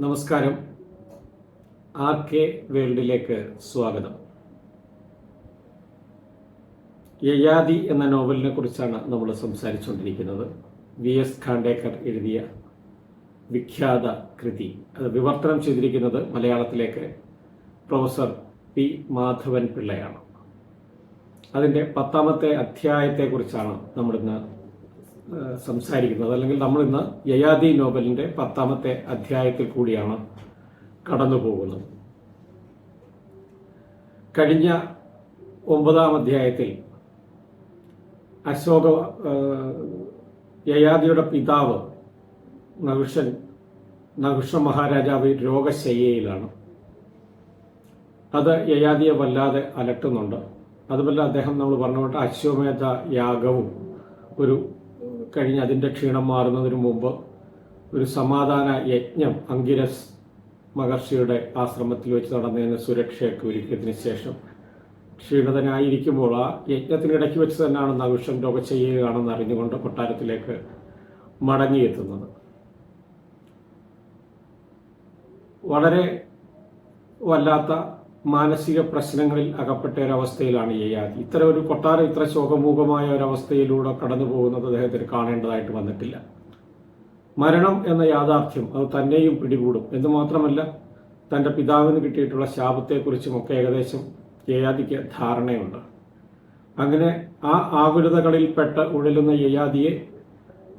നമസ്കാരം. R K വേൾഡിലേക്ക് സ്വാഗതം. യയാദി എന്ന നോവലിനെ കുറിച്ചാണ് നമ്മൾ സംസാരിച്ചുകൊണ്ടിരിക്കുന്നത്. വി എസ് ഖാണ്ടേക്കർ എഴുതിയ വിഖ്യാത കൃതി. അത് വിവർത്തനം ചെയ്തിരിക്കുന്നത് മലയാളത്തിലേക്ക് പ്രൊഫസർ പി മാധവൻ പിള്ളയാണ്. അതിന്റെ പത്താമത്തെ അധ്യായത്തെക്കുറിച്ചാണ് നമ്മളിന്ന് സംസാരിക്കുന്നത്. അല്ലെങ്കിൽ നമ്മൾ നമ്മളിന്ന് യയാതി നോവലിന്റെ പത്താമത്തെ അധ്യായത്തിൽ കൂടിയാണ് കടന്നു പോകുന്നത്. കഴിഞ്ഞ ഒമ്പതാം അധ്യായത്തിൽ അശോക യയാദിയുടെ പിതാവ് നഹുഷൻ നഹുഷ മഹാരാജാവ് രോഗശയ്യയിലാണ്. അത് യയാദിയെ വല്ലാതെ അലട്ടുന്നുണ്ട്. അതുപോലെ അദ്ദേഹം നമ്മൾ പറഞ്ഞുകൊണ്ട് അശ്വമേധ യാഗവും ഒരു കഴിഞ്ഞ് അതിന്റെ ക്ഷീണം മാറുന്നതിന് മുമ്പ് ഒരു സമാധാന യജ്ഞം അങ്കിരസ് മഹർഷിയുടെ ആശ്രമത്തിൽ വെച്ച് നടന്നതിന് സുരക്ഷയൊക്കെ ഒരുക്കിയതിന് ശേഷം ക്ഷീണിതനായിരിക്കുമ്പോൾ ആ യജ്ഞത്തിനിടയ്ക്ക് വെച്ച് തന്നെയാണ് നവിഷം ചെയ്യുകയാണെന്ന് അറിഞ്ഞുകൊണ്ട് കൊട്ടാരത്തിലേക്ക് മടങ്ങിയെത്തുന്നത്. വളരെ വല്ലാത്ത മാനസിക പ്രശ്നങ്ങളിൽ അകപ്പെട്ട ഒരവസ്ഥയിലാണ് യയാതി ഇത്ര ഒരു കൊട്ടാരം ഇത്ര ശോകമൂകമായ ഒരവസ്ഥയിലൂടെ കടന്നു പോകുന്നത് അദ്ദേഹത്തിന് കാണേണ്ടതായിട്ട് വന്നിട്ടില്ല. മരണം എന്ന യാഥാർത്ഥ്യം അത് തന്നെയും പിടികൂടും. എന്ന് മാത്രമല്ല തന്റെ പിതാവിന് കിട്ടിയിട്ടുള്ള ശാപത്തെക്കുറിച്ചും ഒക്കെ ഏകദേശം യയാദിക്ക് ധാരണയുണ്ട്. അങ്ങനെ ആ ആകുലതകളിൽപ്പെട്ട് ഉഴലുന്ന യയാദിയെ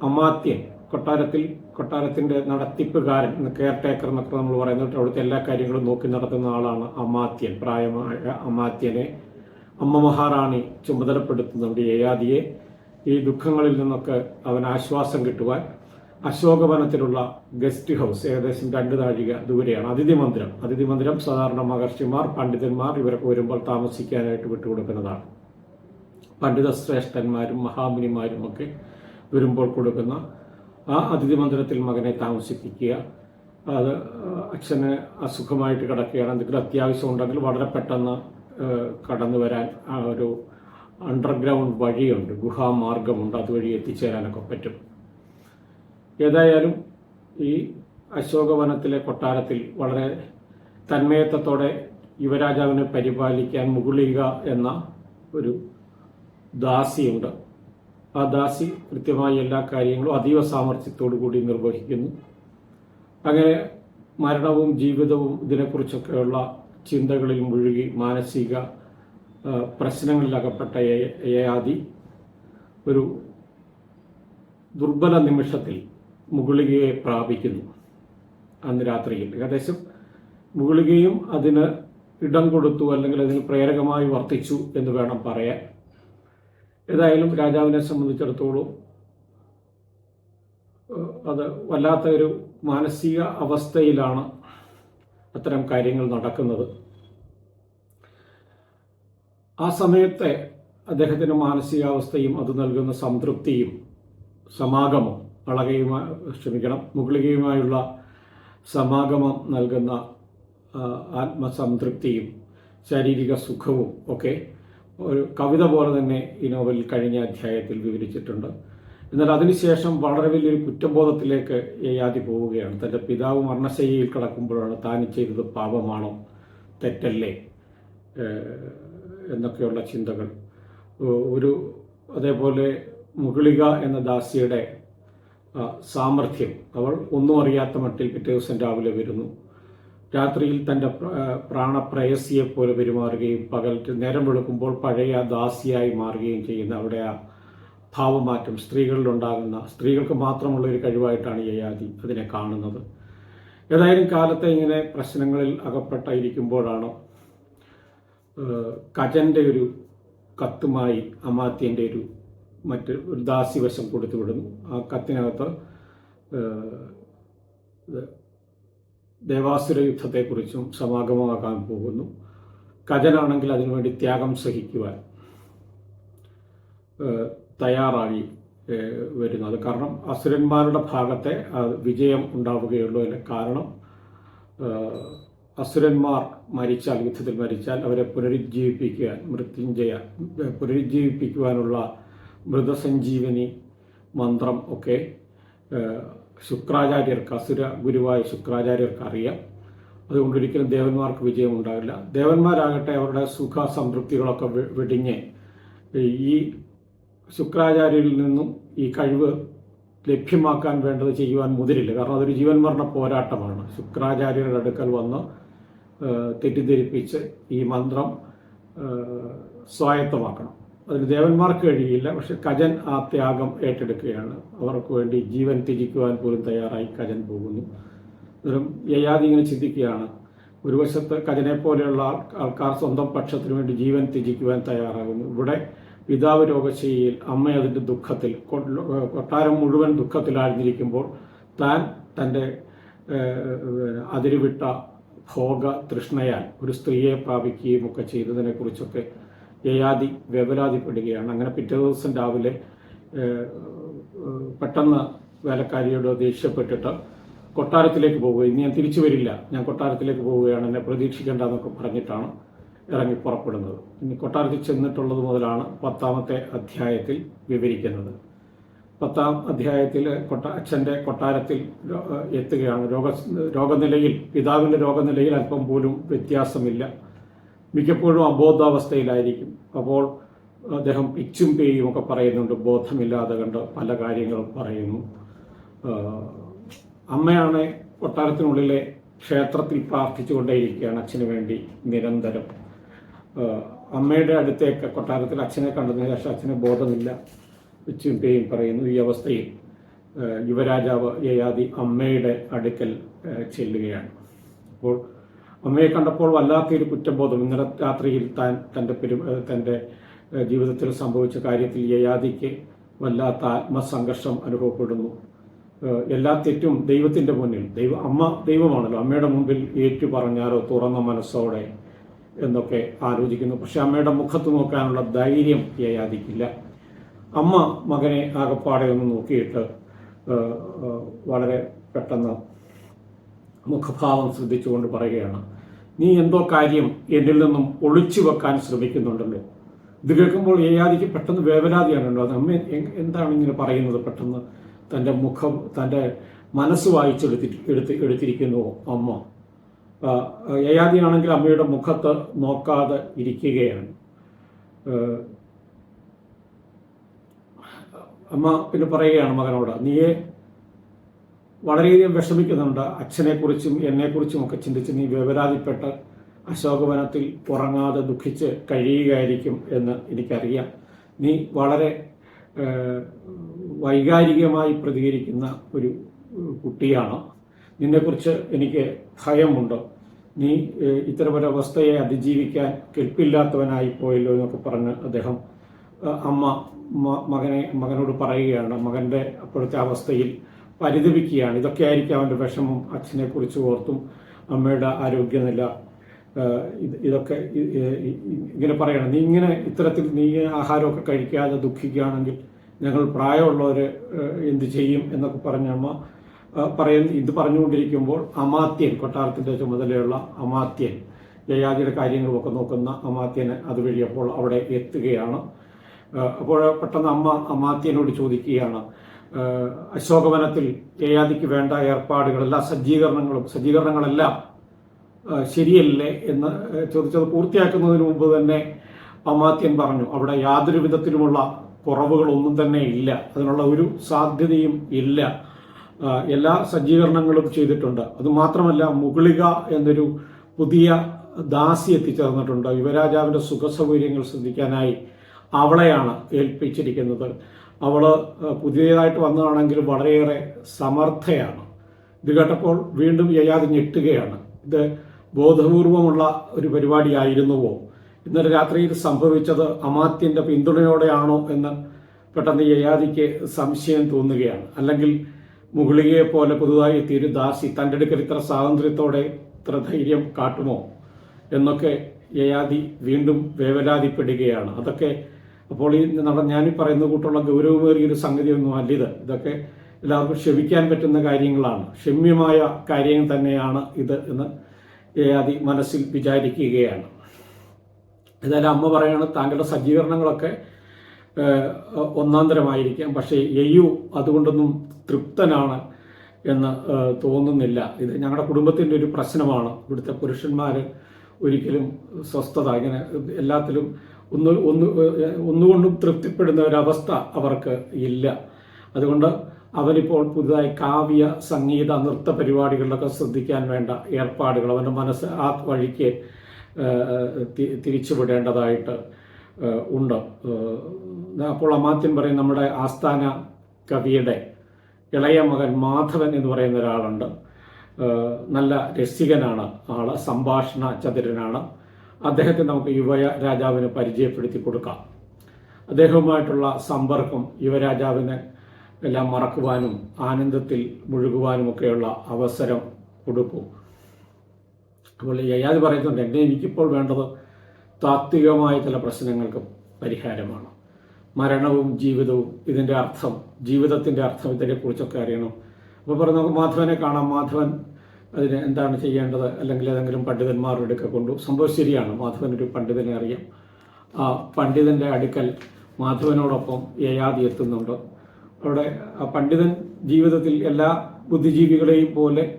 അമാത്യൻ കൊട്ടാരത്തിൽ കൊട്ടാരത്തിന്റെ നടത്തിപ്പുകാരൻ കെയർ ടേക്കർ എന്നൊക്കെ നമ്മൾ പറയുന്നത് അവിടുത്തെ എല്ലാ കാര്യങ്ങളും നോക്കി നടത്തുന്ന ആളാണ് അമാത്യൻ. പ്രായമായ അമാത്യനെ അമ്മ മഹാറാണി ചുമതലപ്പെടുത്തുന്നുണ്ട് ഏയാദിയെ. ഈ ദുഃഖങ്ങളിൽ നിന്നൊക്കെ അവൻ ആശ്വാസം കിട്ടുവാൻ അശോകവനത്തിലുള്ള ഗസ്റ്റ് ഹൗസ് ഏകദേശം രണ്ട് താഴിക ദൂരെയാണ്. അതിഥി മന്ദിരം. അതിഥി മന്ദിരം സാധാരണ മഹർഷിമാർ പണ്ഡിതന്മാർ ഇവരൊക്കെ വരുമ്പോൾ താമസിക്കാനായിട്ട് വിട്ടുകൊടുക്കുന്നതാണ്. പണ്ഡിത ശ്രേഷ്ഠന്മാരും മഹാമുനിമാരും ഒക്കെ വരുമ്പോൾ കൊടുക്കുന്ന ആ അതിഥി മന്ദിരത്തിൽ മകനെ താമസിപ്പിക്കുക. അത് അച്ഛന് അസുഖമായിട്ട് കിടക്കുകയാണ്. എന്തെങ്കിലും അത്യാവശ്യം ഉണ്ടെങ്കിൽ വളരെ പെട്ടെന്ന് കടന്നു വരാൻ ആ ഒരു അണ്ടർഗ്രൗണ്ട് വഴിയുണ്ട്. ഗുഹാമാർഗമുണ്ട്. അതുവഴി എത്തിച്ചേരാനൊക്കെ പറ്റും. ഏതായാലും ഈ അശോകവനത്തിലെ കൊട്ടാരത്തിൽ വളരെ തന്മയത്വത്തോടെ യുവരാജാവിനെ പരിപാലിക്കാൻ മുകുളിക എന്ന ഒരു ദാസിയുണ്ട്. ആ ദാസി കൃത്യമായി എല്ലാ കാര്യങ്ങളും അതീവ സാമർഥ്യത്തോടു കൂടി നിർവഹിക്കുന്നു. അങ്ങനെ മരണവും ജീവിതവും ഇതിനെക്കുറിച്ചൊക്കെയുള്ള ചിന്തകളിൽ മുഴുകി മാനസിക പ്രശ്നങ്ങളിലകപ്പെട്ട യയാതി ഒരു ദുർബല നിമിഷത്തിൽ മുകുളികയെ പ്രാപിക്കുന്നു അന്ന് രാത്രിയിൽ. ഏകദേശം മുകുളികയും അതിന് ഇടം കൊടുത്തു അല്ലെങ്കിൽ അതിന് പ്രേരകമായി വർത്തിച്ചു എന്ന് വേണം പറയാൻ. ഏതായാലും രാജാവിനെ സംബന്ധിച്ചിടത്തോളം അത് വല്ലാത്ത ഒരു മാനസിക അവസ്ഥയിലാണ് അത്തരം കാര്യങ്ങൾ നടക്കുന്നത്. ആ സമയത്തെ അദ്ദേഹത്തിന്റെ മാനസികാവസ്ഥയും അത് നൽകുന്ന സംതൃപ്തിയും സമാഗമം അളകയുമായി ക്ഷമിക്കണം മുകളികയുമായുള്ള സമാഗമം നൽകുന്ന ആത്മസംതൃപ്തിയും ശാരീരിക സുഖവും ഒക്കെ ഒരു കവിത പോലെ തന്നെ ഈ നോവലിൽ കഴിഞ്ഞ അധ്യായത്തിൽ വിവരിച്ചിട്ടുണ്ട്. എന്നാൽ അതിനുശേഷം വളരെ വലിയൊരു കുറ്റബോധത്തിലേക്ക് യയാതി പോവുകയാണ്. തന്റെ പിതാവ് മരണശൈലിയിൽ കിടക്കുമ്പോഴാണ് താൻ ചെയ്തത് പാപമാണോ തെറ്റല്ലേ എന്നൊക്കെയുള്ള ചിന്തകൾ. ഒരു അതേപോലെ മുകളിക എന്ന ദാസിയുടെ സാമർഥ്യം. അവൾ ഒന്നും അറിയാത്ത മട്ടിൽ പിറ്റേ ദിവസം രാവിലെ വരുന്നു. രാത്രിയിൽ തന്റെ പ്ര- പ്രാണപ്രയസിയെ പോലെ പെരുമാറുകയും പകൽ നേരം വെളുക്കുമ്പോൾ പഴയ ദാസിയായി മാറുകയും ചെയ്യുന്ന അവിടെ ആ ഭാവമാറ്റം സ്ത്രീകളിലുണ്ടാകുന്ന സ്ത്രീകൾക്ക് മാത്രമുള്ള ഒരു കഴിവായിട്ടാണ് യയാതി അതിനെ കാണുന്നത്. ഏതായാലും കാലത്തെ ഇങ്ങനെ പ്രശ്നങ്ങളിൽ അകപ്പെട്ടായിരിക്കുമ്പോഴാണ് കജന്റെ ഒരു കത്തുമായി അമാത്യന്റെ ഒരു മറ്റ് ഒരു ദാസിവശം കൊടുത്തു വിടുന്നു ആ കത്തിനകത്ത് ദേവാസുര യുദ്ധത്തെക്കുറിച്ചും സമാഗമമാക്കാൻ പോകുന്നു. കജനാണെങ്കിൽ അതിനുവേണ്ടി ത്യാഗം സഹിക്കുവാൻ തയ്യാറായി വരുന്നത് കാരണം അസുരന്മാരുടെ ഭാഗത്തെ വിജയം ഉണ്ടാവുകയുള്ളൂ അതിന് കാരണം അസുരന്മാർ മരിച്ചാൽ യുദ്ധത്തിൽ മരിച്ചാൽ അവരെ പുനരുജ്ജീവിപ്പിക്കുവാൻ മൃത്യുഞ്ജയ പുനരുജ്ജീവിപ്പിക്കുവാനുള്ള മൃതസഞ്ജീവനി മന്ത്രം ഒക്കെ ശുക്രാചാര്യർക്ക് അസുര ഗുരുവായ ശുക്രാചാര്യർക്ക് അറിയാം. അതുകൊണ്ട് ഒരിക്കലും ദേവന്മാർക്ക് വിജയം ഉണ്ടാവില്ല ദേവന്മാരാകട്ടെ അവരുടെ സുഖ സംതൃപ്തികളൊക്കെ വെടിഞ്ഞ് ഈ ശുക്രാചാര്യരിൽ നിന്നും ഈ കഴിവ് ലഭ്യമാക്കാൻ വേണ്ടത് ചെയ്യുവാൻ മുതിരില്ല. കാരണം അതൊരു ജീവൻ മരണ പോരാട്ടമാണ്. ശുക്രാചാര്യരുടെ അടുക്കൽ വന്ന് തെറ്റിദ്ധരിപ്പിച്ച് ഈ മന്ത്രം സ്വായത്തമാക്കണം. അതിന് ദേവന്മാർക്ക് കഴിയില്ല പക്ഷെ കജൻ ആ ത്യാഗം ഏറ്റെടുക്കുകയാണ്. അവർക്ക് വേണ്ടി ജീവൻ ത്യജിക്കുവാൻ പോലും തയ്യാറായി കജൻ പോകുന്നു. അന്നേരം യയാതി ഇങ്ങനെ ചിന്തിക്കുകയാണ്. ഒരു വശത്ത് കജനെ പോലെയുള്ള ആൾക്കാർ സ്വന്തം പക്ഷത്തിന് വേണ്ടി ജീവൻ ത്യജിക്കുവാൻ തയ്യാറാകുന്നു. ഇവിടെ പിതാവ് രോഗശയിൽ അമ്മ അതിന്റെ ദുഃഖത്തിൽ കൊട്ടാരം മുഴുവൻ ദുഃഖത്തിലായിരുന്നിരിക്കുമ്പോൾ താൻ തന്റെ അതിരുവിട്ട ഭോഗ തൃഷ്ണയാൽ ഒരു സ്ത്രീയെ പ്രാപിക്കുകയും ഒക്കെ ചെയ്തതിനെക്കുറിച്ചൊക്കെ യയാതി വേവലാതിപ്പെടുകയാണ്. അങ്ങനെ പിറ്റേ ദിവസം രാവിലെ പെട്ടെന്ന് വേലക്കാരിയോട് ദേഷ്യപ്പെട്ടിട്ട് കൊട്ടാരത്തിലേക്ക് പോവുക ഇനി ഞാൻ തിരിച്ചു വരില്ല. ഞാൻ കൊട്ടാരത്തിലേക്ക് പോവുകയാണ്. എന്നെ പ്രതീക്ഷിക്കേണ്ട എന്നൊക്കെ പറഞ്ഞിട്ടാണ് ഇറങ്ങി പുറപ്പെടുന്നത്. ഇനി കൊട്ടാരത്തിൽ ചെന്നിട്ടുള്ളത് മുതലാണ് പത്താമത്തെ അധ്യായത്തിൽ വിവരിക്കുന്നത്. പത്താം അധ്യായത്തിൽ കൊട്ട അച്ഛന്റെ കൊട്ടാരത്തിൽ എത്തുകയാണ്. രോഗ രോഗനിലയിൽ പിതാവിന്റെ രോഗനിലയിൽ അല്പം പോലും വ്യത്യാസമില്ല. മിക്കപ്പോഴും അബോധാവസ്ഥയിലായിരിക്കും. അപ്പോൾ അദ്ദേഹം പിച്ചും പേയും ഒക്കെ പറയുന്നുണ്ട്. ബോധമില്ലാതെ കണ്ട് പല കാര്യങ്ങളും പറയുന്നു. അമ്മയാണ് കൊട്ടാരത്തിനുള്ളിലെ ക്ഷേത്രത്തിൽ പ്രാർത്ഥിച്ചുകൊണ്ടേയിരിക്കുകയാണ് അച്ഛന് വേണ്ടി നിരന്തരം. അമ്മയുടെ അടുത്തേക്ക് കൊട്ടാരത്തിൽ അച്ഛനെ കണ്ടതിന് ശേഷം അച്ഛന് ബോധമില്ല. പിച്ചും പേയും പറയുന്നു. ഈ അവസ്ഥയിൽ യുവരാജാവ് യയാതി അമ്മയുടെ അടുക്കൽ ചെല്ലുകയാണ്. അപ്പോൾ അമ്മയെ കണ്ടപ്പോൾ വല്ലാത്തൊരു കുറ്റബോധം. ഇന്നലെ രാത്രിയിൽ താൻ തന്റെ പെരു തന്റെ ജീവിതത്തിൽ സംഭവിച്ച കാര്യത്തിൽ യയാദിക്ക് വല്ലാത്ത ആത്മസംഘർഷം അനുഭവപ്പെടുന്നു. എല്ലാ തെറ്റും ദൈവത്തിന്റെ മുന്നിൽ ദൈവ അമ്മ ദൈവമാണല്ലോ അമ്മയുടെ മുമ്പിൽ ഏറ്റു പറഞ്ഞാലോ തുറന്ന മനസ്സോടെ എന്നൊക്കെ ആലോചിക്കുന്നു. പക്ഷെ അമ്മയുടെ മുഖത്ത് നോക്കാനുള്ള ധൈര്യം യയാദിക്കില്ല അമ്മ മകനെ ആകപ്പാടെ ഒന്ന് നോക്കിയിട്ട് വളരെ പെട്ടെന്ന് മുഖഭാവം ശ്രദ്ധിച്ചുകൊണ്ട് പറയുകയാണ്. നീ എന്തോ കാര്യം എന്നിൽ നിന്നും ഒളിച്ചു വെക്കാൻ ശ്രമിക്കുന്നുണ്ടല്ലോ. ഇത് കേൾക്കുമ്പോൾ യയാദിക്ക് പെട്ടെന്ന് വേവലാതിയാണ് അത് അമ്മ എന്താണ് ഇങ്ങനെ പറയുന്നത് പെട്ടെന്ന്? തന്റെ മുഖം തന്റെ മനസ്സ് വായിച്ചെടുത്തി എടുത്ത് എടുത്തിരിക്കുന്നു അമ്മ. ഏയാദിയാണെങ്കിൽ അമ്മയുടെ മുഖത്ത് നോക്കാതെ ഇരിക്കുകയാണ്. അമ്മ പിന്നെ പറയുകയാണ് മകനോട് നീയെ വളരെയധികം വിഷമിക്കുന്നുണ്ട്. അച്ഛനെക്കുറിച്ചും എന്നെക്കുറിച്ചും ഒക്കെ ചിന്തിച്ച് നീ വിവരാതിപ്പെട്ട് അശോകവനത്തിൽ ഉറങ്ങാതെ ദുഃഖിച്ച് കഴിയുകയായിരിക്കും എന്ന് എനിക്കറിയാം. നീ വളരെ വൈകാരികമായി പ്രതികരിക്കുന്ന ഒരു കുട്ടിയാണ്. നിന്നെക്കുറിച്ച് എനിക്ക് ഭയമുണ്ട്. നീ ഇത്തരമൊരു അവസ്ഥയെ അതിജീവിക്കാൻ കെൽപ്പില്ലാത്തവനായി പോയല്ലോ എന്നൊക്കെ പറഞ്ഞ് അദ്ദേഹം അമ്മ മകനെ മകനോട് പറയുകയാണ്. മകന്റെ അപ്പോഴത്തെ അവസ്ഥയിൽ പരിതപിക്കുകയാണ്. ഇതൊക്കെ ആയിരിക്കും അവന്റെ വിഷമം. അച്ഛനെ കുറിച്ച് ഓർത്തും അമ്മയുടെ ആരോഗ്യനില ഇതൊക്കെ ഇങ്ങനെ പറയണം. നീ ഇങ്ങനെ ഇത്തരത്തിൽ നീ ആഹാരമൊക്കെ കഴിക്കാതെ ദുഃഖിക്കുകയാണെങ്കിൽ ഞങ്ങൾ പ്രായമുള്ളവർ എന്ത് ചെയ്യും എന്നൊക്കെ പറഞ്ഞ അമ്മ പറയുന്ന ഇത് പറഞ്ഞുകൊണ്ടിരിക്കുമ്പോൾ അമാത്യൻ കൊട്ടാരത്തിന്റെ ചുമതലയുള്ള അമാത്യൻ ജയാദിയുടെ കാര്യങ്ങളുമൊക്കെ നോക്കുന്ന അമാത്യന് അതുവഴി അപ്പോൾ അവിടെ എത്തുകയാണ്. അപ്പോൾ പെട്ടെന്ന് അമ്മ അമാത്യനോട് ചോദിക്കുകയാണ്. അശോകവനത്തിൽ യയാദിക്ക് വേണ്ട ഏർപ്പാടുകൾ എല്ലാ സജ്ജീകരണങ്ങളും സജ്ജീകരണങ്ങളെല്ലാം ശരിയല്ലേ എന്ന് ചോദിച്ചത് പൂർത്തിയാക്കുന്നതിന് മുമ്പ് തന്നെ അമാത്യൻ പറഞ്ഞു അവിടെ യാതൊരു വിധത്തിലുമുള്ള കുറവുകളൊന്നും തന്നെ ഇല്ല. അതിനുള്ള ഒരു സാധ്യതയും ഇല്ല. എല്ലാ സജ്ജീകരണങ്ങളും ചെയ്തിട്ടുണ്ട്. അതുമാത്രമല്ല മുകളിക എന്നൊരു പുതിയ ദാസി എത്തിച്ചേർന്നിട്ടുണ്ട്. യുവരാജാവിന്റെ സുഖസൗകര്യങ്ങൾ ശ്രദ്ധിക്കാനായി അവളെയാണ് ഏൽപ്പിച്ചിരിക്കുന്നത്. അവൾ പുതിയതായിട്ട് വന്നതാണെങ്കിൽ വളരെയേറെ സമർത്ഥയാണ്. ഇത് കേട്ടപ്പോൾ വീണ്ടും യയാതി ഞെട്ടുകയാണ്. ഇത് ബോധപൂർവമുള്ള ഒരു പരിപാടിയായിരുന്നുവോ? ഇന്നലെ രാത്രിയിൽ സംഭവിച്ചത് അമാത്യന്റെ പിന്തുണയോടെയാണോ എന്ന് പെട്ടെന്ന് യയാദിക്ക് സംശയം തോന്നുകയാണ്. അല്ലെങ്കിൽ മുഗളികയെ പോലെ പുതുതായി എത്തിയൊരു ദാസി തന്റെ അടുക്കൽ ഇത്ര സ്വാതന്ത്ര്യത്തോടെ ഇത്ര ധൈര്യം കാട്ടുമോ? എന്നൊക്കെ യയാദി വീണ്ടും വേവലാതിപ്പെടുകയാണ്. അതൊക്കെ അപ്പോൾ ഈ നട- ഞാനീ പറയുന്ന കൂട്ടുള്ള ഗൗരവമേറിയൊരു സംഗതിയൊന്നും അല്ല ഇത് ഇതൊക്കെ എല്ലാവർക്കും ക്ഷമിക്കാൻ പറ്റുന്ന കാര്യങ്ങളാണ്. ക്ഷമ്യമായ കാര്യം തന്നെയാണ് ഇത് എന്ന് അതി മനസ്സിൽ വിചാരിക്കുകയാണ്. ഏതായാലും അമ്മ പറയാണ് താങ്കളുടെ സജ്ജീകരണങ്ങളൊക്കെ ഒന്നാന്തരമായിരിക്കാം. ഒന്നാം തരമായിരിക്കാം പക്ഷേ എയ്യു അതുകൊണ്ടൊന്നും തൃപ്തനാണ് എന്ന് തോന്നുന്നില്ല. ഇത് ഞങ്ങളുടെ കുടുംബത്തിന്റെ ഒരു പ്രശ്നമാണ്. ഇവിടുത്തെ പുരുഷന്മാർ ഒരിക്കലും സ്വസ്ഥത ഇങ്ങനെ എല്ലാത്തിലും ഒന്ന് ഒന്ന് ഒന്നുകൊണ്ടും തൃപ്തിപ്പെടുന്ന ഒരവസ്ഥ അവർക്ക് ഇല്ല. അതുകൊണ്ട് അവനിപ്പോൾ പുതുതായി കാവ്യ സംഗീത നൃത്ത പരിപാടികളിലൊക്കെ ശ്രദ്ധിക്കാൻ വേണ്ട ഏർപ്പാടുകൾ അവന്റെ മനസ്സ് ആ വഴിക്ക് തിരിച്ചുവിടേണ്ടതായിട്ട് ഉണ്ട്. അപ്പോൾ അമാത്യൻ പറയും നമ്മുടെ ആസ്ഥാന കവിയുടെ ഇളയ മകൻ മാധവൻ എന്ന് പറയുന്ന ഒരാളുണ്ട്. നല്ല രസികനാണ് ആൾ സംഭാഷണ ചതുരനാണ്. അദ്ദേഹത്തെ നമുക്ക് യുവ രാജാവിന് പരിചയപ്പെടുത്തി കൊടുക്കാം. അദ്ദേഹവുമായിട്ടുള്ള സമ്പർക്കം യുവരാജാവിന് എല്ലാം മറക്കുവാനും ആനന്ദത്തിൽ മുഴുകുവാനുമൊക്കെയുള്ള അവസരം കൊടുക്കും അപ്പോൾ യയാതി പറയുന്നുണ്ട് എന്നെ എനിക്കിപ്പോൾ വേണ്ടത് താത്വികമായ ചില പ്രശ്നങ്ങൾക്ക് പരിഹാരമാണ്. മരണവും ജീവിതവും ഇതിന്റെ അർത്ഥം ജീവിതത്തിന്റെ അർത്ഥം ഇതിനെക്കുറിച്ചൊക്കെ അറിയണം. അപ്പോൾ പറഞ്ഞു നമുക്ക് മാധവനെ കാണാം. മാധവൻ അതിന് എന്താണ് ചെയ്യേണ്ടത്? അല്ലെങ്കിൽ ഏതെങ്കിലും പണ്ഡിതന്മാരുടെ അടുക്ക കൊണ്ടു സംഭവം ശരിയാണ്. മാധവൻ ഒരു പണ്ഡിതനെ അറിയാം. ആ പണ്ഡിതന്റെ അടുക്കൽ മാധവനോടൊപ്പം യയാതി എത്തുന്നുണ്ട്. അവിടെ ആ പണ്ഡിതൻ ജീവിതത്തിൽ എല്ലാ ബുദ്ധിജീവികളെയും പോലെ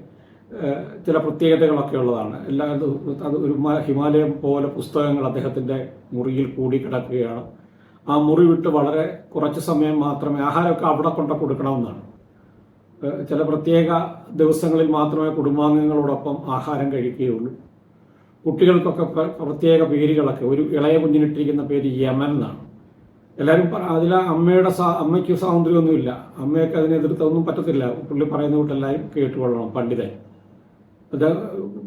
ചില പ്രത്യേകതകളൊക്കെ ഉള്ളതാണ്. എല്ലാ അത് ഒരു ഹിമാലയം പോലെ പുസ്തകങ്ങൾ അദ്ദേഹത്തിന്റെ മുറിയിൽ കൂടി കിടക്കുകയാണ്. ആ മുറി വിട്ട് വളരെ കുറച്ച് സമയം മാത്രമേ ആഹാരമൊക്കെ അവിടെ കൊണ്ട് കൊടുക്കണമെന്നാണ്. ചില പ്രത്യേക ദിവസങ്ങളിൽ മാത്രമേ കുടുംബാംഗങ്ങളോടൊപ്പം ആഹാരം കഴിക്കുകയുള്ളൂ. കുട്ടികൾക്കൊക്കെ പ്രത്യേക പേരുകളൊക്കെ ഒരു ഇളയ കുഞ്ഞിനിട്ടിരിക്കുന്ന പേര് യമൻ എന്നാണ്. എല്ലാവരും അതിൽ അമ്മയുടെ അമ്മയ്ക്ക് സ്വാതന്ത്ര്യമൊന്നുമില്ല. അമ്മയൊക്കെ അതിനെ എതിർത്തൊന്നും പറ്റത്തില്ല. പുള്ളി പറയുന്ന കൂട്ടെല്ലാവരും കേട്ടുകൊള്ളണം പണ്ഡിതൻ. അത്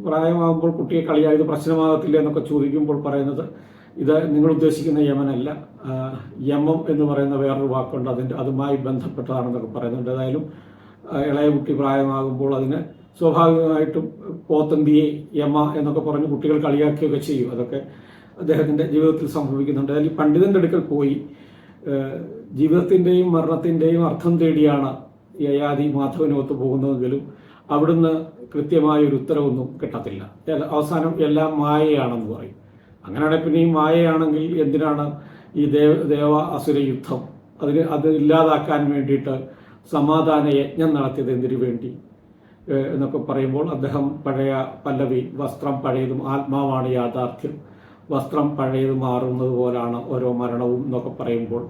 പ്രായമാകുമ്പോൾ കുട്ടിയെ കളിയായത് പ്രശ്നമാകത്തില്ല എന്നൊക്കെ ചോദിക്കുമ്പോൾ പറയുന്നത് ഇത് നിങ്ങൾ ഉദ്ദേശിക്കുന്ന യമനല്ല. യമം എന്ന് പറയുന്ന വേറൊരു വാക്കുണ്ട് അതിന്റെ അതുമായി ബന്ധപ്പെട്ടതാണെന്നൊക്കെ പറയുന്നുണ്ട്. ഏതായാലും ഇളയ കുട്ടി പ്രായമാകുമ്പോൾ അതിന് സ്വാഭാവികമായിട്ടും പോത്തമ്പിയെ യമ എന്നൊക്കെ പറഞ്ഞ് കുട്ടികൾ കളിയാക്കുകയൊക്കെ ചെയ്യും. അതൊക്കെ അദ്ദേഹത്തിന്റെ ജീവിതത്തിൽ സംഭവിക്കുന്നുണ്ട്. അതിൽ പണ്ഡിതന്റെ അടുക്കൽ പോയി. ജീവിതത്തിന്റെയും മരണത്തിന്റെയും അർത്ഥം തേടിയാണ് യയാതി മാധവനോത്ത് പോകുന്നതെങ്കിലും അവിടുന്ന് കൃത്യമായ ഒരു ഉത്തരവൊന്നും കിട്ടത്തില്ല. അവസാനം എല്ലാം മായയാണെന്ന് പറയും. അങ്ങനെയാണെങ്കിൽ പിന്നെ ഈ മായയാണെങ്കിൽ എന്തിനാണ് ഈ ദേവ ദേവ അസുര യുദ്ധം? അതിന് അത് ഇല്ലാതാക്കാൻ വേണ്ടിയിട്ട് സമാധാന യജ്ഞം നടത്തിയത് എന്തിനു വേണ്ടി എന്നൊക്കെ പറയുമ്പോൾ അദ്ദേഹം പഴയ പല്ലവി വസ്ത്രം പഴയതും ആത്മാവാണ് യാഥാർത്ഥ്യം. വസ്ത്രം പഴയത് മാറുന്നത് പോലാണ് ഓരോ മരണവും എന്നൊക്കെ പറയുമ്പോൾ.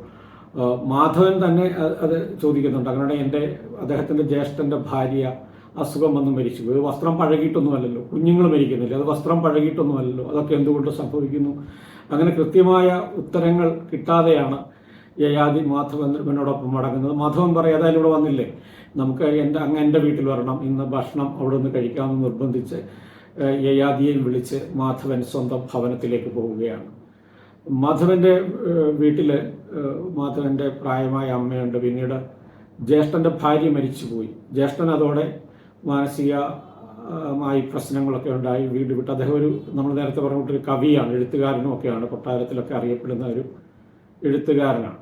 മാധവൻ തന്നെ അത് ചോദിക്കുന്നുണ്ട്. അങ്ങനെ എന്റെ അദ്ദേഹത്തിന്റെ ജ്യേഷ്ഠന്റെ ഭാര്യ അസുഖം വന്ന് മരിച്ചു. ഇത് വസ്ത്രം പഴകിയിട്ടൊന്നുമല്ലല്ലോ. കുഞ്ഞുങ്ങൾ മരിക്കുന്നില്ല? അത് വസ്ത്രം പഴകിയിട്ടൊന്നുമല്ലല്ലോ. അതൊക്കെ എന്തുകൊണ്ട് സംഭവിക്കുന്നു? അങ്ങനെ കൃത്യമായ ഉത്തരങ്ങൾ കിട്ടാതെയാണ് യയാതി എന്നോടൊപ്പം മടങ്ങുന്നത്. മാധവൻ പറയും ഏതായാലും ഇവിടെ വന്നില്ലേ? നമുക്ക് എന്റെ അങ്ങ് എന്റെ വീട്ടിൽ വരണം. ഇന്ന് ഭക്ഷണം അവിടെ നിന്ന് കഴിക്കാമെന്ന് നിർബന്ധിച്ച് യയാദിയെയും വിളിച്ച് മാധവൻ സ്വന്തം ഭവനത്തിലേക്ക് പോവുകയാണ്. മാധവന്റെ വീട്ടിൽ മാധവന്റെ പ്രായമായ അമ്മയുണ്ട്. പിന്നീട് ജ്യേഷ്ഠന്റെ ഭാര്യ മരിച്ചുപോയി. ജ്യേഷ്ഠൻ അതോടെ മാനസികമായി പ്രശ്നങ്ങളൊക്കെ ഉണ്ടായി. വീട് വിട്ട് അദ്ദേഹം ഒരു നമ്മൾ നേരത്തെ പറഞ്ഞിട്ടൊരു കവിയാണ് എഴുത്തുകാരനും ഒക്കെയാണ്. കൊട്ടാരത്തിലൊക്കെ അറിയപ്പെടുന്ന ഒരു എഴുത്തുകാരനാണ്.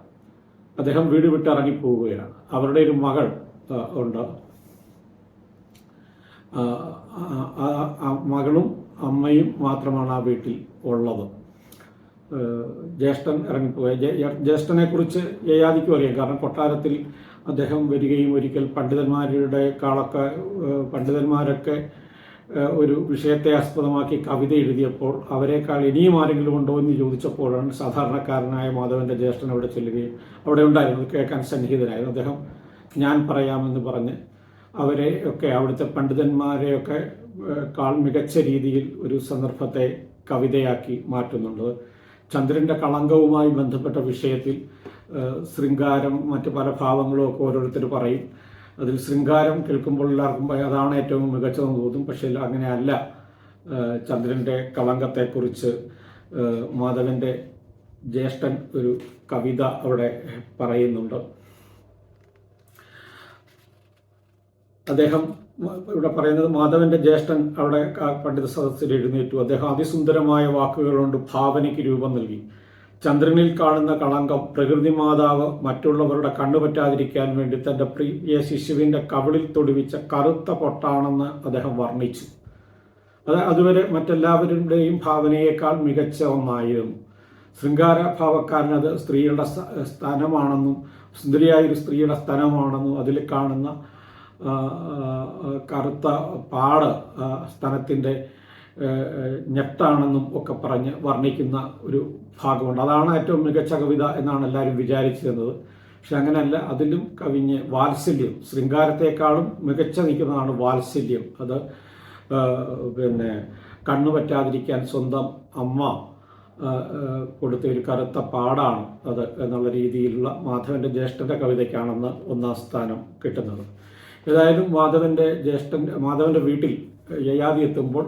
അദ്ദേഹം വീട് വിട്ട് ഇറങ്ങിപ്പോവുകയാണ് അവരുടെ ഒരു മകൾ ഉണ്ട്. മകളും അമ്മയും മാത്രമാണ് ആ വീട്ടിൽ ഉള്ളത്. ജ്യേഷ്ഠൻ ഇറങ്ങിപ്പോയ. ജ്യേഷ്ഠനെ കുറിച്ച് യയാദിക്കും അറിയാം കാരണം കൊട്ടാരത്തിൽ അദ്ദേഹം വരികയും ഒരിക്കൽ പണ്ഡിതന്മാരുടെ കാളൊക്കെ പണ്ഡിതന്മാരൊക്കെ ഒരു വിഷയത്തെ ആസ്പദമാക്കി കവിത എഴുതിയപ്പോൾ അവരെക്കാൾ ഇനിയും ആരെങ്കിലും ഉണ്ടോ എന്ന് ചോദിച്ചപ്പോഴാണ് സാധാരണക്കാരനായ മാധവന്റെ ജ്യേഷ്ഠൻ അവിടെ ചെല്ലുകയും അവിടെ ഉണ്ടായിരുന്നു കേൾക്കാൻ സന്നിഹിതനായിരുന്നു. അദ്ദേഹം ഞാൻ പറയാമെന്ന് പറഞ്ഞ് അവരെ ഒക്കെ അവിടുത്തെ പണ്ഡിതന്മാരെയൊക്കെ കാൾ മികച്ച രീതിയിൽ ഒരു സന്ദർഭത്തെ കവിതയാക്കി മാറ്റുന്നുണ്ട്. ചന്ദ്രന്റെ കളങ്കവുമായി ബന്ധപ്പെട്ട വിഷയത്തിൽ ശൃംഗാരം മറ്റു പല ഭാവങ്ങളും ഒക്കെ ഓരോരുത്തർ പറയും. അതിൽ ശൃംഗാരം കേൾക്കുമ്പോൾ എല്ലാവർക്കും അതാണ് ഏറ്റവും മികച്ചതെന്ന് തോന്നും. പക്ഷേ അങ്ങനെയല്ല. ചന്ദ്രന്റെ കളങ്കത്തെക്കുറിച്ച് മാധവന്റെ ജ്യേഷ്ഠൻ ഒരു കവിത അവിടെ പറയുന്നുണ്ട്. അദ്ദേഹം ഇവിടെ പറയുന്നത് മാധവന്റെ ജ്യേഷ്ഠൻ അവിടെ പണ്ഡിത സദസ്സിൽ എഴുന്നേറ്റു. അദ്ദേഹം അതിസുന്ദരമായ വാക്കുകൾ കൊണ്ട് ഭാവനയ്ക്ക് രൂപം നൽകി. ചന്ദ്രനിൽ കാണുന്ന കളങ്കം പ്രകൃതി മാതാവ് മറ്റുള്ളവരുടെ കണ്ണുപറ്റാതിരിക്കാൻ വേണ്ടി തന്റെ പ്രിയ ശിശുവിന്റെ കവിളിൽ തൊടുവിച്ച കറുത്ത പൊട്ടാണെന്ന് അദ്ദേഹം വർണിച്ചു. അത് അതുവരെ മറ്റെല്ലാവരുടെയും ഭാവനയേക്കാൾ മികച്ച ഒന്നായിരുന്നു. ശൃംഗാര ഭാവക്കാരനത് സ്ത്രീയുടെ സ്ഥ- സ്ഥാനമാണെന്നും സുന്ദരിയായ ഒരു സ്ത്രീയുടെ സ്ഥാനമാണെന്നും അതിൽ കാണുന്ന കറുത്ത പാട് ആ, ഞെട്ടാണെന്നും ഒക്കെ പറഞ്ഞ് വർണിക്കുന്ന ഒരു ഭാഗമുണ്ട്. അതാണ് ഏറ്റവും മികച്ച കവിത എന്നാണ് എല്ലാവരും വിചാരിച്ചിരുന്നത്. പക്ഷെ അങ്ങനെയല്ല അതിലും കവിഞ്ഞ് വാത്സല്യം ശൃംഗാരത്തെക്കാളും മികച്ച നിൽക്കുന്നതാണ് വാത്സല്യം. അത് പിന്നെ കണ്ണു പറ്റാതിരിക്കാൻ സ്വന്തം അമ്മ കൊടുത്ത ഒരു കറുത്ത പാടാണ് അത് എന്നുള്ള രീതിയിലുള്ള മാധവന്റെ ജ്യേഷ്ഠന്റെ കവിതയ്ക്കാണെന്ന് ഒന്നാം സ്ഥാനം കിട്ടുന്നത്. ഏതായാലും മാധവന്റെ ജ്യേഷ്ഠൻ മാധവന്റെ വീട്ടിൽ യയാതി എത്തുമ്പോൾ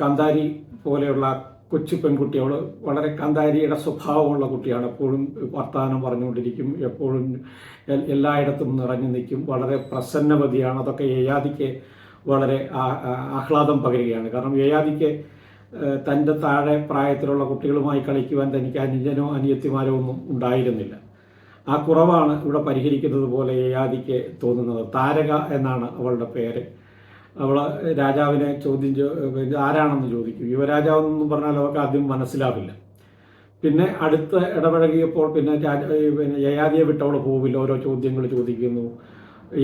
കാന്താരി പോലെയുള്ള കൊച്ചു പെൺകുട്ടി വളരെ കാന്താരിയുടെ സ്വഭാവമുള്ള കുട്ടിയാണ്. എപ്പോഴും വർത്തമാനം പറഞ്ഞുകൊണ്ടിരിക്കും. എപ്പോഴും എല്ലായിടത്തും നിറഞ്ഞു നിൽക്കും. വളരെ പ്രസന്നവതിയാണ്. അതൊക്കെ യയാദിക്ക് വളരെ ആഹ്ലാദം പകരുകയാണ്. കാരണം യയാദിക്ക് തന്റെ താഴെ പ്രായത്തിലുള്ള കുട്ടികളുമായി കളിക്കുവാൻ തനിക്ക് അനുജനോ അനിയത്തിമാരോ ഒന്നും ഉണ്ടായിരുന്നില്ല. ആ കുറവാണ് ഇവിടെ പരിഹരിക്കുന്നത് പോലെ യയാദിക്ക് തോന്നുന്നത്. താരക എന്നാണ് അവളുടെ പേര്. അവൾ രാജാവിനെ ചോദ്യം ആരാണെന്ന് ചോദിക്കും. യുവരാജാവെന്നൊന്നും പറഞ്ഞാൽ അവർക്ക് ആദ്യം മനസ്സിലാവില്ല. പിന്നെ അടുത്ത ഇടപഴകിയപ്പോൾ പിന്നെ പിന്നെ യയാതിയെ വിട്ട് അവൾ പോവില്ല. ഓരോ ചോദ്യങ്ങൾ ചോദിക്കുന്നു.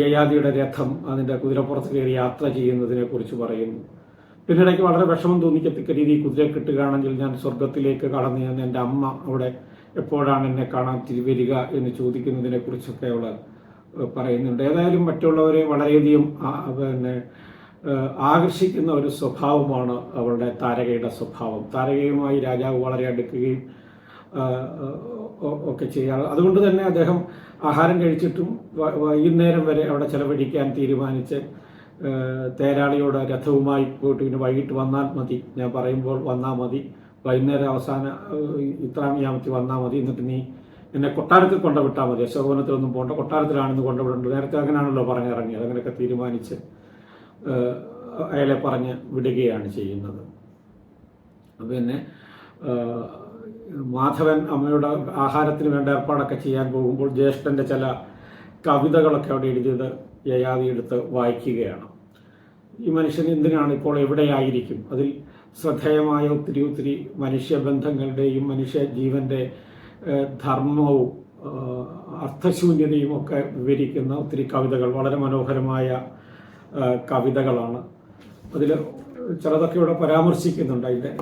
യയാദിയുടെ രഥം അതിന്റെ കുതിരപ്പുറത്ത് കയറി യാത്ര ചെയ്യുന്നതിനെ കുറിച്ച് പറയുന്നു. പിന്നെ ഇടയ്ക്ക് വളരെ വിഷമം തോന്നിക്കത്തക്ക രീതിയിൽ കുതിര കിട്ടുകയാണെങ്കിൽ ഞാൻ സ്വർഗത്തിലേക്ക് കടന്നു ഞാൻ എന്റെ അമ്മ അവിടെ എപ്പോഴാണ് എന്നെ കാണാൻ തിരിവരിക എന്ന് ചോദിക്കുന്നതിനെ കുറിച്ചൊക്കെ അവൾ പറയുന്നുണ്ട്. ഏതായാലും മറ്റുള്ളവരെ വളരെയധികം പിന്നെ ആകർഷിക്കുന്ന ഒരു സ്വഭാവമാണ് അവരുടെ താരകയുടെ സ്വഭാവം. താരകയുമായി രാജാവ് വളരെ അടുക്കുകയും ഒക്കെ ചെയ്യാറ്. അതുകൊണ്ട് തന്നെ അദ്ദേഹം ആഹാരം കഴിച്ചിട്ടും വൈകുന്നേരം വരെ അവിടെ ചെലവഴിക്കാൻ തീരുമാനിച്ച് തേരാളിയോട് രഥവുമായി പോയിട്ട് പിന്നെ വൈകിട്ട് വന്നാൽ മതി. ഞാൻ പറയുമ്പോൾ വന്നാൽ മതി. വൈകുന്നേരം അവസാന ഏഹ് ഇത്രാം ഞാമത്തി വന്നാൽ മതി. എന്നിട്ട് നീ എന്നെ കൊട്ടാരത്തിൽ കൊണ്ടുവിട്ടാൽ മതി. അശോകവനത്തിലൊന്നും പോകണ്ട കൊട്ടാരത്തിലാണെന്ന് കൊണ്ടുവിടേണ്ടത് നേരത്തെ അങ്ങനെയാണല്ലോ പറഞ്ഞിറങ്ങിയത്. അങ്ങനെയൊക്കെ തീരുമാനിച്ച് അയാളെ പറഞ്ഞ് വിടുകയാണ് ചെയ്യുന്നത്. പിന്നെ മാധവൻ അമ്മയുടെ ആഹാരത്തിന് വേണ്ട ഏർപ്പാടൊക്കെ ചെയ്യാൻ പോകുമ്പോൾ ജ്യേഷ്ഠന്റെ ചില കവിതകളൊക്കെ അവിടെ എഴുതിയത് യയാതി എടുത്ത് വായിക്കുകയാണ്. ഈ മനുഷ്യൻ എന്തിനാണ് ഇപ്പോൾ എവിടെയായിരിക്കും? അതിൽ ശ്രദ്ധേയമായ ഒത്തിരി ഒത്തിരി മനുഷ്യബന്ധങ്ങളുടെയും മനുഷ്യ ജീവന്റെ ധർമ്മവും അർത്ഥശൂന്യതയും ഒക്കെ വിവരിക്കുന്ന ഒത്തിരി കവിതകൾ വളരെ മനോഹരമായ കവിതകളാണ്. അതിൽ ചിലതൊക്കെ ഇവിടെ പരാമർശിക്കുന്നുണ്ട്. അതിന്റെ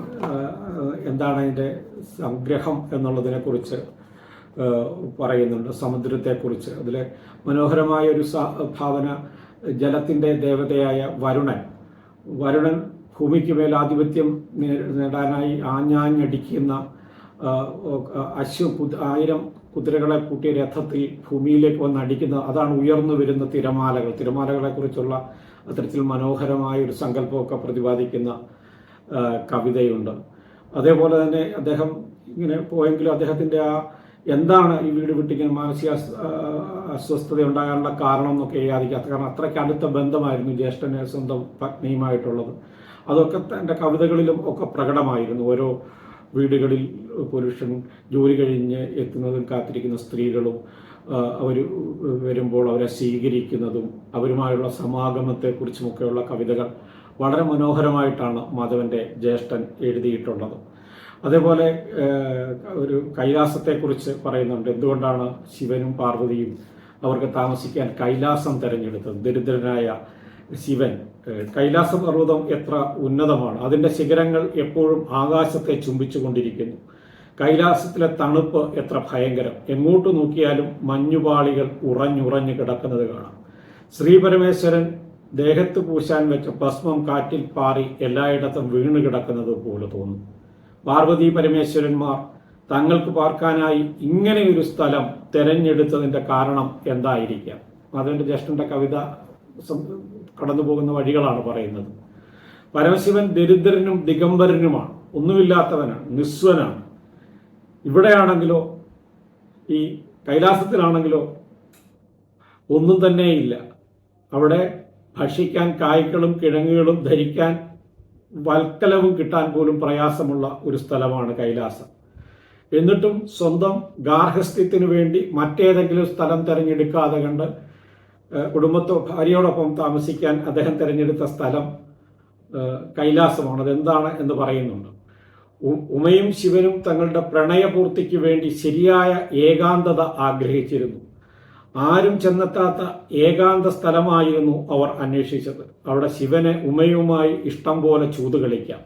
എന്താണ് അതിന്റെ സംഗ്രഹം എന്നുള്ളതിനെക്കുറിച്ച് പറയുന്നുണ്ട്. സമുദ്രത്തെക്കുറിച്ച്. അതിലെ മനോഹരമായ ഒരു ഭാവന ജലത്തിന്റെ ദേവതയായ വരുണൻ. വരുണൻ ഭൂമിക്ക് മേൽ ആധിപത്യം നേടാനായി ആഞ്ഞാഞ്ഞടിക്കുന്ന അശ്വ ആയിരം കുതിരകളെ കൂട്ടിയ രഥത്തിൽ ഭൂമിയിലേക്ക് വന്ന് അടിക്കുന്നത് അതാണ് ഉയർന്നു വരുന്ന തിരമാലകൾ. തിരമാലകളെ കുറിച്ചുള്ള അത്തരത്തിൽ മനോഹരമായ ഒരു സങ്കല്പമൊക്കെ പ്രതിപാദിക്കുന്ന കവിതയുണ്ട്. അതേപോലെ തന്നെ അദ്ദേഹം ഇങ്ങനെ പോയെങ്കിലും അദ്ദേഹത്തിന്റെ ആ എന്താണ് ഈ വീട് വിട്ടിങ്ങനെ മാനസിക അസ്വസ്ഥത ഉണ്ടാകാനുള്ള കാരണം എന്നൊക്കെ യാതിക്കാത്ത കാരണം അത്രയ്ക്ക് അടുത്ത ബന്ധമായിരുന്നു ജ്യേഷ്ഠന് സ്വന്തം പത്നിയുമായിട്ടുള്ളത്. അതൊക്കെ തന്റെ കവിതകളിലും ഒക്കെ പ്രകടമായിരുന്നു. ഓരോ വീടുകളിൽ പുരുഷൻ ജോലി കഴിഞ്ഞ് എത്തുന്നതും കാത്തിരിക്കുന്ന സ്ത്രീകളും അവർ വരുമ്പോൾ അവരെ സ്വീകരിക്കുന്നതും അവരുമായുള്ള സമാഗമത്തെക്കുറിച്ചുമൊക്കെയുള്ള കവിതകൾ വളരെ മനോഹരമായിട്ടാണ് മാധവന്റെ ജ്യേഷ്ഠൻ എഴുതിയിട്ടുള്ളത്. അതേപോലെ ഒരു കൈലാസത്തെക്കുറിച്ച് പറയുന്നുണ്ട്. എന്തുകൊണ്ടാണ് ശിവനും പാർവതിയും അവർക്ക് താമസിക്കാൻ കൈലാസം തിരഞ്ഞെടുത്തത്? ദരിദ്രനായ ശിവൻ കൈലാസ പർവതം എത്ര ഉന്നതമാണ്. അതിന്റെ ശിഖരങ്ങൾ എപ്പോഴും ആകാശത്തെ ചുംബിച്ചുകൊണ്ടിരിക്കുന്നു. കൈലാസത്തിലെ തണുപ്പ് എത്ര ഭയങ്കരം. എങ്ങോട്ട് നോക്കിയാലും മഞ്ഞുപാളികൾ ഉറഞ്ഞുറഞ്ഞു കിടക്കുന്നത് കാണാം. ശ്രീപരമേശ്വരൻ ദേഹത്ത് പൂശാൻ വെച്ച ഭസ്മം കാറ്റിൽ പാറി എല്ലായിടത്തും വീണ് കിടക്കുന്നത് പോലെ തോന്നും. പാർവതി പരമേശ്വരന്മാർ തങ്ങൾക്ക് പാർക്കാനായി ഇങ്ങനെയൊരു സ്ഥലം തെരഞ്ഞെടുത്തതിന്റെ കാരണം എന്തായിരിക്കാം? അതിന്റെ ജ്യേഷ്ഠന്റെ കവിത കടന്നു പോകുന്ന വഴികളാണ് പറയുന്നത്. പരമശിവൻ ദരിദ്രനും ദിഗംബരനുമാണ്. ഒന്നുമില്ലാത്തവനാണ് നിസ്വനാണ്. ഇവിടെയാണെങ്കിലോ ഈ കൈലാസത്തിലാണെങ്കിലോ ഒന്നും തന്നെയില്ല. അവിടെ ഭക്ഷിക്കാൻ കായ്ക്കളും കിഴങ്ങുകളും ധരിക്കാൻ വൽക്കലവും കിട്ടാൻ പോലും പ്രയാസമുള്ള ഒരു സ്ഥലമാണ് കൈലാസം. എന്നിട്ടും സ്വന്തം ഗാർഹസ്ഥ്യത്തിനു വേണ്ടി മറ്റേതെങ്കിലും സ്ഥലം തിരഞ്ഞെടുക്കാതെ കണ്ട് കുടുംബത്തോ ഭാര്യയോടൊപ്പം താമസിക്കാൻ അദ്ദേഹം തിരഞ്ഞെടുത്ത സ്ഥലം കൈലാസമാണ്. അതെന്താണ് എന്ന് പറയുന്നുണ്ട്. ഉമയും ശിവനും തങ്ങളുടെ പ്രണയപൂർത്തിക്ക് വേണ്ടി ശരിയായ ഏകാന്തത ആഗ്രഹിച്ചിരുന്നു. ആരും ചെന്നെത്താത്ത ഏകാന്ത സ്ഥലമായിരുന്നു അവർ അന്വേഷിച്ചത്. അവിടെ ശിവനെ ഉമയുമായി ഇഷ്ടം പോലെ ചൂത് കളിക്കാം.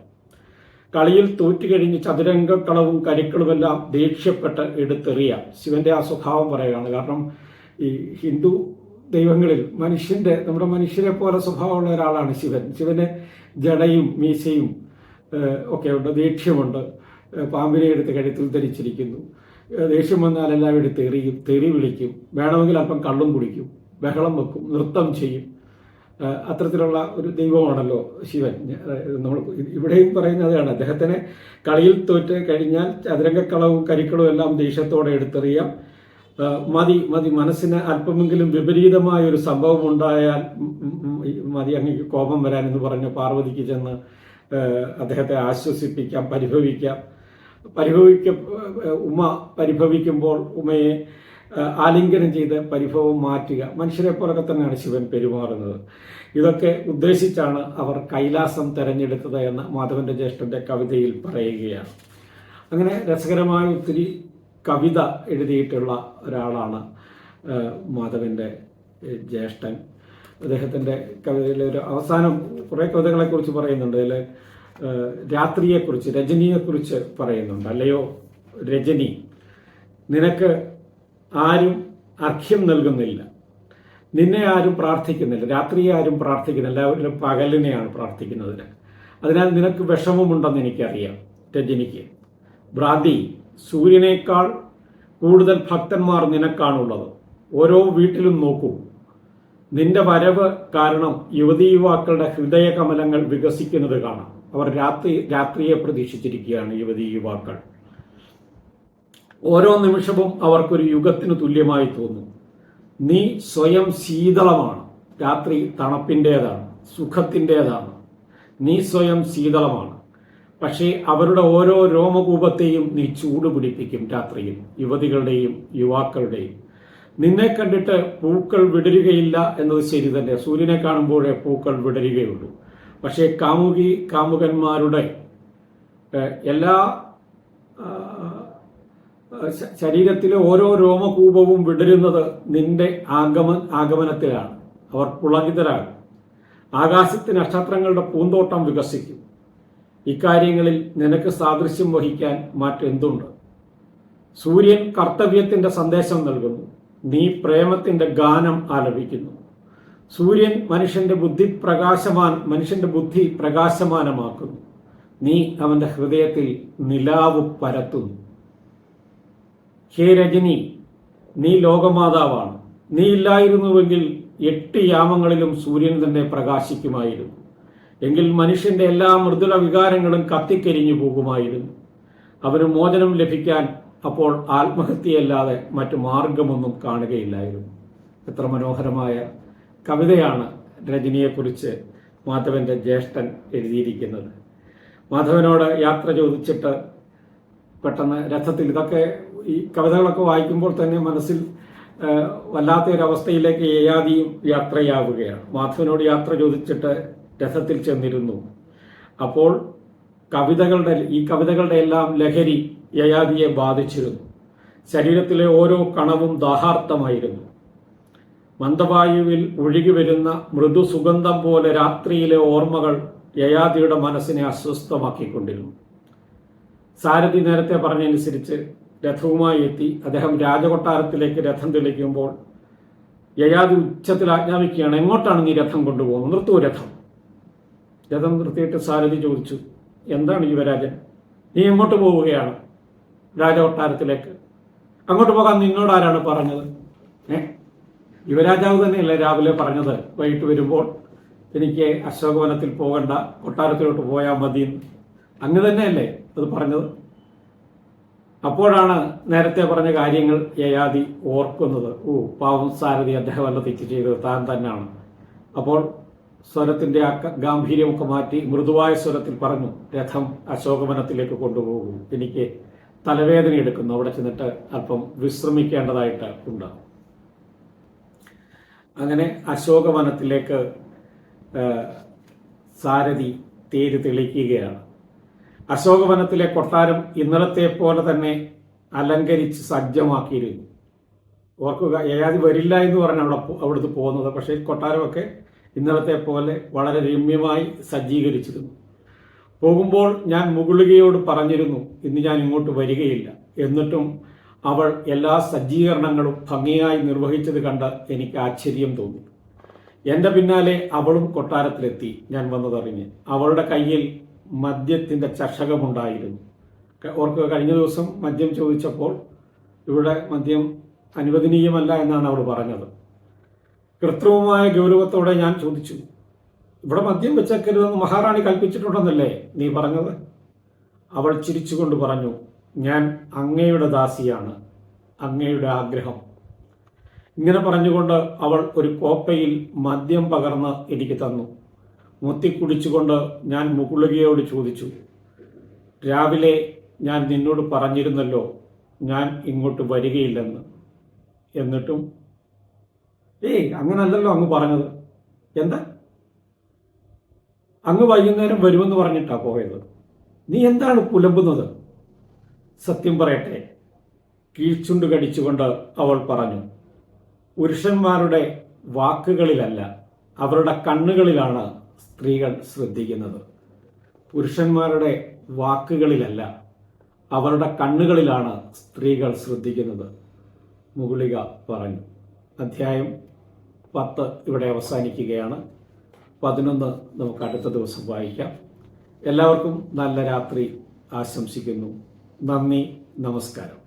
കളിയിൽ തോറ്റുകഴിഞ്ഞ് ചതുരംഗക്കളവും കരുക്കളുമെല്ലാം ദേഷ്യപ്പെട്ട് എടുത്തെറിയാം. ശിവന്റെ ആ സ്വഭാവം പറയുകയാണ്. കാരണം ഈ ഹിന്ദു ദൈവങ്ങളിൽ മനുഷ്യന്റെ നമ്മുടെ മനുഷ്യരെ പോലെ സ്വഭാവമുള്ള ഒരാളാണ് ശിവൻ. ശിവന് ജടയും മീശയും ഒക്കെ ഉണ്ട്. ദേഷ്യമുണ്ട്. പാമ്പിനെ എടുത്ത് കഴുത്തിൽ ധരിച്ചിരിക്കുന്നു. ദേഷ്യം വന്നാൽ എല്ലാം എടുത്ത് എറിയും തെറി വിളിക്കും. വേണമെങ്കിൽ അല്പം കള്ളും കുടിക്കും. ബഹളം വെക്കും. നൃത്തം ചെയ്യും. അത്തരത്തിലുള്ള ഒരു ദൈവമാണല്ലോ ശിവൻ. നമ്മൾ ഇവിടെയും പറയുന്നത് പറയുന്നതാണ് അദ്ദേഹത്തിന് കളിയിൽ തോറ്റ് കഴിഞ്ഞാൽ ചതുരംഗക്കളവും കരിക്കളവും എല്ലാം ദേഷ്യത്തോടെ എടുത്തെറിയാം. മതി മതി. മനസ്സിന് അല്പമെങ്കിലും വിപരീതമായ ഒരു സംഭവം ഉണ്ടായാൽ മതി. അങ്ങേക്ക് കോപം വരാൻ എന്ന് പറഞ്ഞ് പാർവതിക്ക് ചെന്ന് അദ്ദേഹത്തെ ആശ്വസിപ്പിക്കാം പരിഭവിക്കാം. പരിഭവിക്ക ഉമ്മ പരിഭവിക്കുമ്പോൾ ഉമ്മയെ ആലിംഗനം ചെയ്ത് പരിഭവം മാറ്റുക. മനുഷ്യരെ പോലൊക്കെ തന്നെയാണ് ശിവൻ പെരുമാറുന്നത്. ഇതൊക്കെ ഉദ്ദേശിച്ചാണ് അവർ കൈലാസം തെരഞ്ഞെടുത്തത് എന്ന് മാധവന്റെ ജ്യേഷ്ഠന്റെ കവിതയിൽ പറയുകയാണ്. അങ്ങനെ രസകരമായ ഒത്തിരി കവിത എഴുതിയിട്ടുള്ള ഒരാളാണ് മാധവന്റെ ജ്യേഷ്ഠൻ. അദ്ദേഹത്തിന്റെ കവിതയിലെ ഒരു അവസാനം കുറേ കവിതകളെക്കുറിച്ച് പറയുന്നുണ്ട്. അതിൽ രാത്രിയെക്കുറിച്ച് രജനിയെക്കുറിച്ച് പറയുന്നുണ്ട്. അല്ലയോ രജനി നിനക്ക് ആരും അർഘ്യം നൽകുന്നില്ല. നിന്നെ ആരും പ്രാർത്ഥിക്കുന്നില്ല. രാത്രിയെ ആരും പ്രാർത്ഥിക്കുന്നില്ല. എല്ലാവരും പകലിനെയാണ് പ്രാർത്ഥിക്കുന്നത് അതിനാൽ നിനക്ക് വിഷമമുണ്ടെന്ന് എനിക്കറിയാം രജനിക്ക്. ഭ്രാന്തി സൂര്യനേക്കാൾ കൂടുതൽ ഭക്തന്മാർ നിനക്കാണുള്ളത്. ഓരോ വീട്ടിലും നോക്കൂ. നിന്റെ വരവ് കാരണം യുവതി യുവാക്കളുടെ ഹൃദയകമലങ്ങൾ വികസിക്കുന്നത് കാണാം. അവർ രാത്രി രാത്രിയെ പ്രതീക്ഷിച്ചിരിക്കുകയാണ് യുവതി യുവാക്കൾ. ഓരോ നിമിഷവും അവർക്കൊരു യുഗത്തിന് തുല്യമായി തോന്നും. നീ സ്വയം ശീതളമാണ്. രാത്രി തണുപ്പിന്റേതാണ് സുഖത്തിന്റേതാണ്. നീ സ്വയം ശീതളമാണ്. പക്ഷേ അവരുടെ ഓരോ രോമകൂപത്തെയും നീ ചൂട് പിടിപ്പിക്കും രാത്രിയിൽ യുവതികളുടെയും യുവാക്കളുടെയും. നിന്നെ കണ്ടിട്ട് പൂക്കൾ വിടരുകയില്ല എന്നത് ശരി തന്നെ. സൂര്യനെ കാണുമ്പോഴേ പൂക്കൾ വിടരുകയുള്ളൂ. പക്ഷേ കാമുകി കാമുകന്മാരുടെ എല്ലാ ശരീരത്തിലെ ഓരോ രോമകൂപവും വിടരുന്നത് നിന്റെ ആഗമ ആഗമനത്തിലാണ്. അവർ പുളകിതരാകും ആകാശത്ത് നക്ഷത്രങ്ങളുടെ പൂന്തോട്ടം വികസിക്കും. ഇക്കാര്യങ്ങളിൽ നിനക്ക് സാദൃശ്യം വഹിക്കാൻ മറ്റെന്തുണ്ട്? സൂര്യൻ കർത്തവ്യത്തിന്റെ സന്ദേശം നൽകുന്നു. നീ പ്രേമത്തിന്റെ ഗാനം ആലപിക്കുന്നു. സൂര്യൻ മനുഷ്യന്റെ ബുദ്ധി പ്രകാശമാൻ മനുഷ്യന്റെ ബുദ്ധി പ്രകാശമാനമാക്കുന്നു. നീ അവന്റെ ഹൃദയത്തിൽ നിലാവ് പരത്തുന്നു. ഹേ രജനി നീ ലോകമാതാവാണ്. നീ ഇല്ലായിരുന്നുവെങ്കിൽ എട്ട് യാമങ്ങളിലും സൂര്യൻ തന്നെ പ്രകാശിക്കുമായിരുന്നു. എങ്കിൽ മനുഷ്യന്റെ എല്ലാ മൃദുല വികാരങ്ങളും കത്തിക്കരിഞ്ഞു പോകുമായിരുന്നു. അവന് മോചനം ലഭിക്കാൻ അപ്പോൾ ആത്മഹത്യയല്ലാതെ മറ്റു മാർഗമൊന്നും കാണുകയില്ലായിരുന്നു. എത്ര മനോഹരമായ കവിതയാണ് രജനിയെക്കുറിച്ച് മാധവന്റെ ജ്യേഷ്ഠൻ എഴുതിയിരിക്കുന്നത്. മാധവനോട് യാത്ര ചോദിച്ചിട്ട് പെട്ടെന്ന് രഥത്തിൽ ഇതൊക്കെ ഈ കവിതകളൊക്കെ വായിക്കുമ്പോൾ തന്നെ മനസ്സിൽ വല്ലാത്തൊരവസ്ഥയിലേക്ക് യയാതിയും യാത്രയാവുകയാണ്. മാധവനോട് യാത്ര ചോദിച്ചിട്ട് രഥത്തിൽ ചെന്നിരുന്നു. അപ്പോൾ കവിതകളുടെ ഈ കവിതകളുടെ എല്ലാം ലഹരി യയാദിയെ ബാധിച്ചിരുന്നു. ശരീരത്തിലെ ഓരോ കണവും ദാഹാർത്ഥമായിരുന്നു. മന്ദവായുവിൽ ഒഴുകി വരുന്ന മൃദു സുഗന്ധം പോലെ രാത്രിയിലെ ഓർമ്മകൾ യയാദിയുടെ മനസ്സിനെ അസ്വസ്ഥമാക്കിക്കൊണ്ടിരുന്നു. സാരഥി നേരത്തെ പറഞ്ഞനുസരിച്ച് രഥവുമായി എത്തി. അദ്ദേഹം രാജകൊട്ടാരത്തിലേക്ക് രഥം തെളിക്കുമ്പോൾ യയാതി ഉച്ചത്തിൽ ആജ്ഞാപിക്കുകയാണ് എങ്ങോട്ടാണ് നീ രഥം കൊണ്ടുപോകുന്നത്? നിർത്തൂ രഥം. രഥം നിർത്തിയിട്ട് സാരഥി ചോദിച്ചു എന്താണ് യുവരാജൻ? നീ എങ്ങോട്ട് പോവുകയാണ് രാജകൊട്ടാരത്തിലേക്ക്? അങ്ങോട്ട് പോകാൻ നിന്നോട് ആരാണ് പറഞ്ഞത്? ഏ? യുവരാജാവ് തന്നെയല്ലേ രാവിലെ പറഞ്ഞത്? വൈകിട്ട് വരുമ്പോൾ എനിക്ക് അശോകവനത്തിൽ പോകണ്ട കൊട്ടാരത്തിലോട്ട് പോയാൽ മതി. അങ്ങ് തന്നെയല്ലേ അത് പറഞ്ഞത്? അപ്പോഴാണ് നേരത്തെ പറഞ്ഞ കാര്യങ്ങൾ യയാതി ഓർക്കുന്നത്. ഓ പാവം സാരഥി അദ്ദേഹം വല്ല തെറ്റ് ചെയ്തത് താൻ തന്നെയാണ്. അപ്പോൾ സ്വരത്തിന്റെ ആ ഗാംഭീര്യമൊക്കെ മാറ്റി മൃദുവായ സ്വരത്തിൽ പറഞ്ഞു രഥം അശോകവനത്തിലേക്ക് കൊണ്ടുപോകും. എനിക്ക് തലവേദന എടുക്കുന്നു. അവിടെ ചെന്നിട്ട് അല്പം വിശ്രമിക്കേണ്ടതായിട്ട് ഉണ്ട് അങ്ങനെ അശോകവനത്തിലേക്ക് സാരഥി തേര് തെളിക്കുകയാണ് അശോകവനത്തിലെ കൊട്ടാരം ഇന്നലത്തെ പോലെ തന്നെ അലങ്കരിച്ച് സജ്ജമാക്കിയിരുന്നു. ഓർക്കുക ഏതാതി വരില്ല എന്ന് പറഞ്ഞ അവിടെ അവിടുത്തെ പോകുന്നത്. പക്ഷേ കൊട്ടാരമൊക്കെ ഇന്നലത്തെ പോലെ വളരെ രമ്യമായി സജ്ജീകരിച്ചിരുന്നു. പോകുമ്പോൾ ഞാൻ മുകുളികയോട് പറഞ്ഞിരുന്നു ഇന്ന് ഞാൻ ഇങ്ങോട്ട് വരികയില്ല. എന്നിട്ടും അവൾ എല്ലാ സജ്ജീകരണങ്ങളും ഭംഗിയായി നിർവഹിച്ചത് കണ്ട് എനിക്ക് ആശ്ചര്യം തോന്നി. എന്റെ പിന്നാലെ അവളും കൊട്ടാരത്തിലെത്തി ഞാൻ വന്നതറിഞ്ഞ് അവളുടെ കയ്യിൽ മദ്യത്തിന്റെ ചഷകമുണ്ടായിരുന്നു. ഓർക്ക് കഴിഞ്ഞ ദിവസം മദ്യം ചോദിച്ചപ്പോൾ ഇവിടെ മദ്യം അനുവദനീയമല്ല എന്നാണ് അവൾ പറഞ്ഞത്. കൃത്രിമമായ ഗൗരവത്തോടെ ഞാൻ ചോദിച്ചു ഇവിടെ മദ്യം വെച്ചേക്കരുതെന്ന് മഹാറാണി കൽപ്പിച്ചിട്ടുണ്ടെന്നല്ലേ നീ പറഞ്ഞത്? അവൾ ചിരിച്ചുകൊണ്ട് പറഞ്ഞു ഞാൻ അങ്ങയുടെ ദാസിയാണ് അങ്ങയുടെ ആഗ്രഹം. ഇങ്ങനെ പറഞ്ഞുകൊണ്ട് അവൾ ഒരു കോപ്പയിൽ മദ്യം പകർന്ന് എനിക്ക് തന്നു. മുത്തിക്കുടിച്ചുകൊണ്ട് ഞാൻ മുകുളികയോട് ചോദിച്ചു രാവിലെ ഞാൻ നിന്നോട് പറഞ്ഞിരുന്നല്ലോ ഞാൻ ഇങ്ങോട്ട് വരികയില്ലെന്ന്. എന്നിട്ടും ഏയ് അങ്ങനല്ലല്ലോ അങ്ങ് പറഞ്ഞത്. എന്താ? അങ്ങ് വൈകുന്നേരം വരുമെന്ന് പറഞ്ഞിട്ടാ പോയത്. നീ എന്താണ് പുലമ്പുന്നത് സത്യം പറയട്ടെ. കീഴ്ച്ചുണ്ട് കടിച്ചുകൊണ്ട് അവൾ പറഞ്ഞു പുരുഷന്മാരുടെ വാക്കുകളിലല്ല അവരുടെ കണ്ണുകളിലാണ് സ്ത്രീകൾ ശ്രദ്ധിക്കുന്നത്. പുരുഷന്മാരുടെ വാക്കുകളിലല്ല അവരുടെ കണ്ണുകളിലാണ് സ്ത്രീകൾ ശ്രദ്ധിക്കുന്നത്. മുകുളിക പറഞ്ഞു അധ്യായം പത്ത് ഇവിടെ അവസാനിക്കുകയാണ്. പതിനൊന്ന് നമുക്ക് അടുത്ത ദിവസം വായിക്കാം. എല്ലാവർക്കും നല്ല രാത്രി ആശംസിക്കുന്നു. നന്ദി നമസ്കാരം.